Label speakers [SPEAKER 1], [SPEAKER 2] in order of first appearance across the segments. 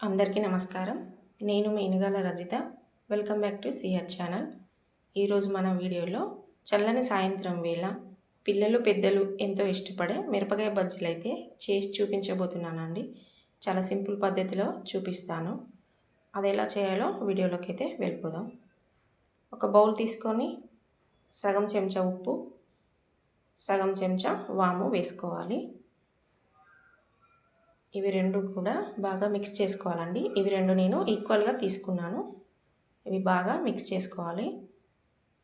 [SPEAKER 1] అందరికీ నమస్కారం. నేను Menugala Rajitha. Welcome back to CR channel. ఈరోజు మన వీడియోలో చల్లని సాయంత్రం వేళ పిల్లలు పెద్దలు ఎంతో ఇష్టపడే మిరపకాయ బజ్జీలు అయితే చేసి చూపించబోతున్నానండి. చాలా సింపుల్ పద్ధతిలో చూపిస్తాను. అది ఎలా చేయాలో వీడియోలోకి అయితే వెళ్ళిపోదాం. ఒక బౌల్ తీసుకొని సగం చెంచా ఉప్పు సగం చెంచా వాము వేసుకోవాలి. ఇవి రెండు కూడా బాగా మిక్స్ చేసుకోవాలండి. ఇవి రెండు నేను ఈక్వల్గా తీసుకున్నాను. ఇవి బాగా మిక్స్ చేసుకోవాలి.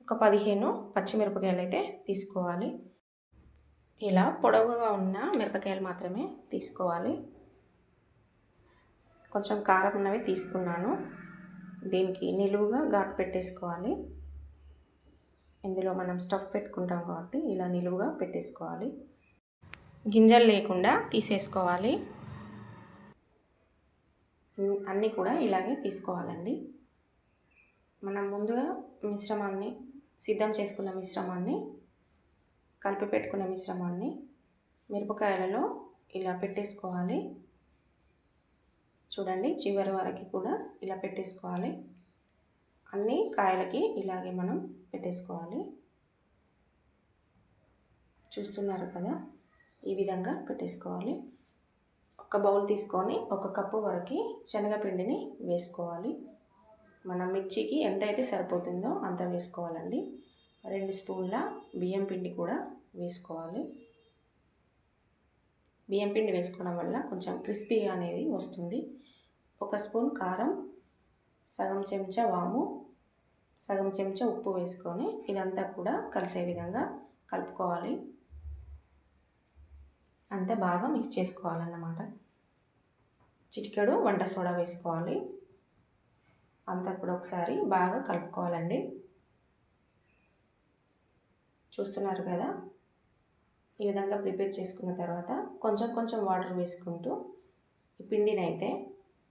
[SPEAKER 1] ఒక పదిహేను పచ్చిమిరపకాయలు అయితే తీసుకోవాలి. ఇలా పొడవుగా ఉన్న మిరపకాయలు మాత్రమే తీసుకోవాలి. కొంచెం కారం ఉన్నవి తీసుకున్నాను. దీనికి నిలువుగా ఘాటు పెట్టేసుకోవాలి. ఇందులో మనం స్టఫ్ పెట్టుకుంటాం కాబట్టి ఇలా నిలువుగా పెట్టేసుకోవాలి. గింజలు లేకుండా తీసేసుకోవాలి. అన్నీ కూడా ఇలాగే తీసుకోవాలండి. మనం ముందుగా మిశ్రమాన్ని సిద్ధం చేసుకున్న మిశ్రమాన్ని కలిపి పెట్టుకున్న మిశ్రమాన్ని మిరపకాయలలో ఇలా పెట్టేసుకోవాలి. చూడండి చివరి వరకు కూడా ఇలా పెట్టేసుకోవాలి. అన్ని కాయలకి ఇలాగే మనం పెట్టేసుకోవాలి. చూస్తున్నారు కదా ఈ విధంగా పెట్టేసుకోవాలి. ఒక బౌల్ తీసుకొని ఒక కప్పు వరకు శనగపిండిని వేసుకోవాలి. మన మిర్చికి ఎంత అయితే సరిపోతుందో అంత వేసుకోవాలండి. రెండు స్పూన్ల బియ్యం పిండి కూడా వేసుకోవాలి. బియ్యం పిండి వేసుకోవడం వల్ల కొంచెం క్రిస్పీ అనేది వస్తుంది. ఒక స్పూన్ కారం సగం చెంచా వాము సగం చెంచా ఉప్పు వేసుకొని ఇదంతా కూడా కలిసే విధంగా కలుపుకోవాలి. అంతా బాగా మిక్స్ చేసుకోవాలన్నమాట. చిటికెడు వంట సోడా వేసుకోవాలి. అంతా కూడా ఒకసారి బాగా కలుపుకోవాలండి. చూస్తున్నారు కదా? ఈ విధంగా ప్రిపేర్ చేసుకున్న తర్వాత కొంచెం కొంచెం వాటర్ వేసుకుంటూ ఈ పిండిని అయితే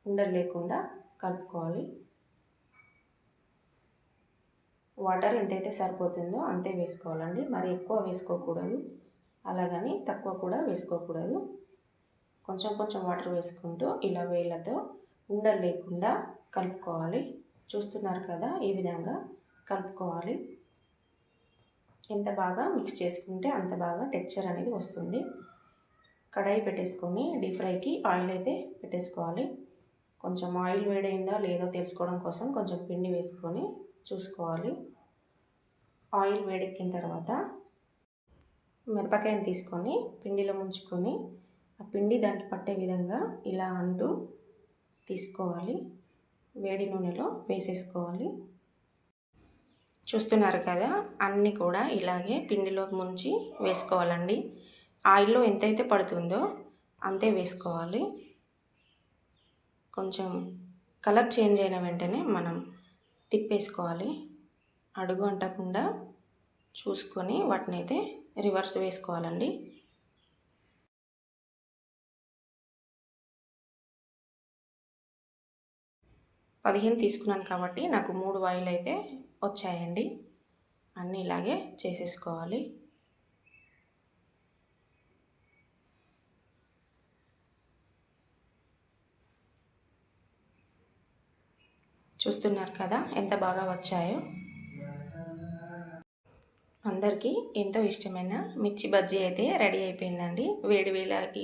[SPEAKER 1] ఉండలు లేకుండా కలుపుకోవాలి. వాటర్ ఎంతైతే సరిపోతుందో అంతే వేసుకోవాలండి. మరి ఎక్కువ వేసుకోకూడదు. అలాగని తక్కువ కూడా వేసుకోకూడదు. కొంచెం కొంచెం వాటర్ వేసుకుంటూ ఇలా వేళ్ళతో ఉండలు లేకుండా కలుపుకోవాలి. చూస్తున్నారు కదా ఈ విధంగా కలుపుకోవాలి. ఎంత బాగా మిక్స్ చేసుకుంటే అంత బాగా టెక్చర్ అనేది వస్తుంది. కడాయి పెట్టేసుకొని డీప్ ఫ్రైకి ఆయిల్ అయితే పెట్టేసుకోవాలి. కొంచెం ఆయిల్ వేడైందా లేదో తెలుసుకోవడం కోసం కొంచెం పిండి వేసుకొని చూసుకోవాలి. ఆయిల్ వేడెక్కిన తర్వాత మిరపకాయని తీసుకొని పిండిలో ముంచుకొని ఆ పిండి దానికి పట్టే విధంగా ఇలా అంటూ తీసుకోవాలి. వేడి నూనెలో వేసేసుకోవాలి. చూస్తున్నారు కదా అన్నీ కూడా ఇలాగే పిండిలో ముంచి వేసుకోవాలండి. ఆయిల్లో ఎంతైతే పడుతుందో అంతే వేసుకోవాలి. కొంచెం కలర్ చేంజ్ అయిన వెంటనే మనం తిప్పేసుకోవాలి. అడుగు అంటకుండా చూసుకొని వాటిని అయితే రివర్స్ వేసుకోవాలండి. పదిహేను తీసుకున్నాను కాబట్టి నాకు మూడు వాయిల్ అయితే వచ్చాయండి. అన్నీ ఇలాగే చేసేసుకోవాలి. చూస్తున్నారు కదా ఎంత బాగా వచ్చాయో. అందరికీ ఎంతో ఇష్టమైన మిర్చి బజ్జీ అయితే రెడీ అయిపోయిందండి. వేడి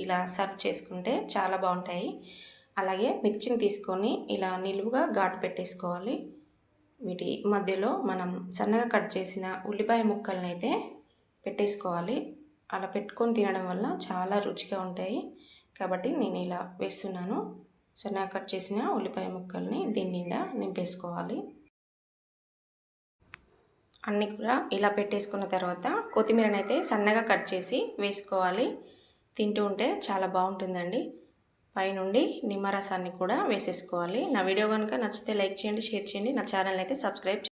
[SPEAKER 1] ఇలా సర్వ్ చేసుకుంటే చాలా బాగుంటాయి. అలాగే మిర్చిని తీసుకొని ఇలా నిలువుగా ఘాటు పెట్టేసుకోవాలి. వీటి మధ్యలో మనం సన్నగా కట్ చేసిన ఉల్లిపాయ ముక్కల్ని అయితే పెట్టేసుకోవాలి. అలా పెట్టుకొని తినడం వల్ల చాలా రుచిగా ఉంటాయి. కాబట్టి నేను ఇలా వేస్తున్నాను. సన్నగా కట్ చేసిన ఉల్లిపాయ ముక్కల్ని దీని నిండా నింపేసుకోవాలి. అన్నీ కూడా ఇలా పెట్టేసుకున్న తర్వాత కొత్తిమీరని అయితే సన్నగా కట్ చేసి వేసుకోవాలి. తింటూ ఉంటే చాలా బాగుంటుందండి. పైనుండి నిమ్మరసాన్ని కూడా వేసేసుకోవాలి. నా వీడియో కనుక నచ్చితే లైక్ చేయండి షేర్ చేయండి. నా ఛానల్ అయితే సబ్స్క్రైబ్